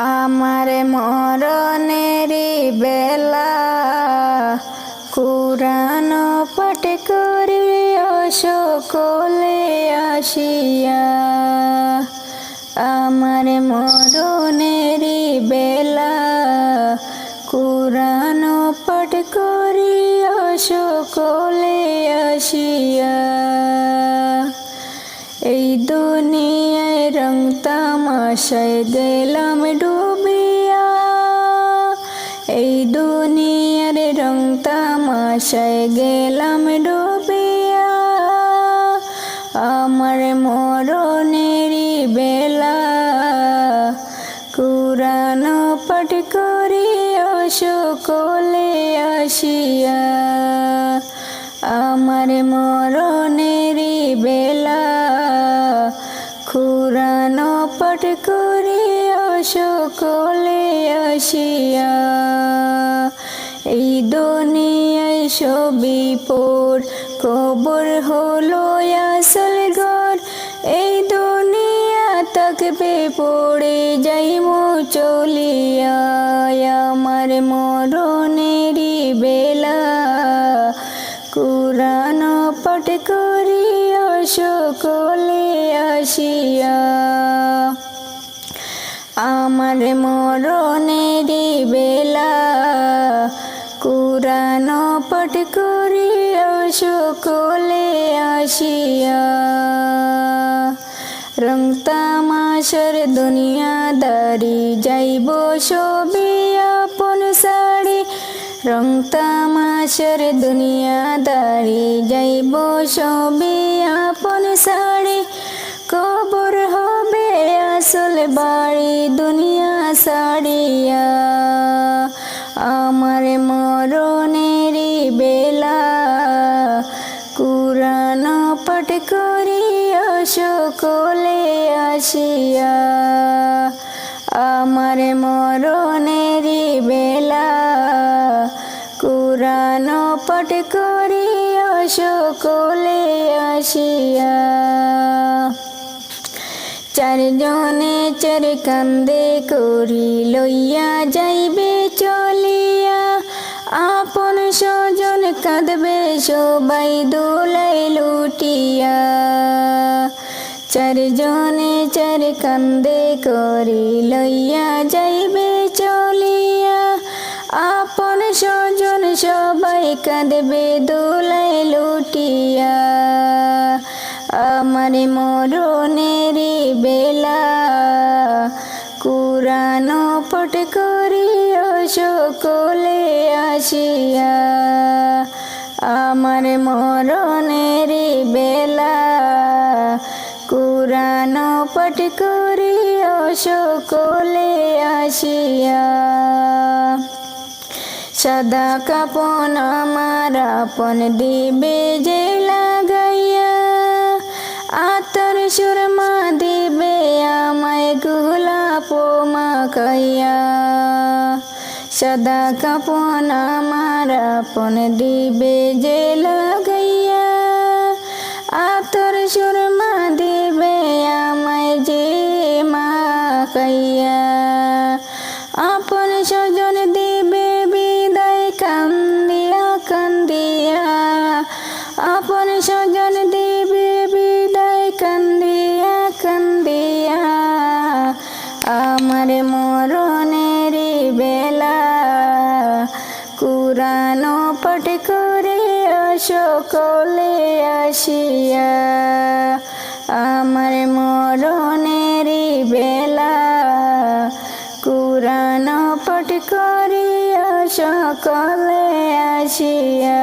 আমার মরণেরই বেলা কুরান পাঠ করি সকলে আসিয়া। আমার মরণেরই বেলা কুরান পাঠ করি সকলে আসিয়া। এই দুনিয়ায় রং তামাশায় গেলাম ডুবিয়া। এই দুনিয়ার রং তামাশায় গেলাম ডুবিয়া। আমার মরণেরই বেলা। কুরান পাঠ করি সকলে আসিয়া। আমার মরণেরই কুরান পাঠ করি সকলে আসিয়া। এই দুনিয়ায় ছবি পর, কবর হলো আসল ঘর। এই দুনিয়া থাকবে পড়ে যাইমো চলিয়া। আমার মরণেরই বেলা কুরান পাঠ করি সকলে আসিয়া। আমার মরণেরই বেলা কুরান পাঠ করি সকলে আসিয়া। রং তামাশার দুনিয়াদারি যাইব শাড়ি রং তামাশার দুনিয়াদারি যাইব সবই আপন শাড়ি কবর হবে আসল বাড়ি, দুনিয়া সাড়িয়া আমার মরণেরই বেলা কুরান পাঠ করি সকলে আসিয়া। আমার মরণেরই বেলা কুরান পাঠ করি সকলে আসিয়া। চারজনে চার কান্দে করি লইয়া যাইবে চলিয়া। আপন স্বজন কাঁদবে, সবাই দোলাই লুটিয়া। চারজনে চার কান্দে করি লইয়া যাইবে সবাই কাঁদবে দোলাই লুটিয়া। আমার মরণেরই বেলা কুরান পট করি সকলে আসিয়া। আমার মরণেরই বেলা কুরান পট করি সকলে আসিয়া। সদা কাপন আমার আপন দিবে যে লাগাইয়া আতর সুরমা দিবে আমায় গোলাপ মাখাইয়া সদা কাপন আমার আপন দিবে যে লাগাইয়া আতর সুরমা দিবে আমার মরণেরই বেলা। কুরান পাঠ করে সকলে আসিয়া। আমার মরণেরই বেলা। কুরান পাঠ করিয়া সকলে আসিয়া।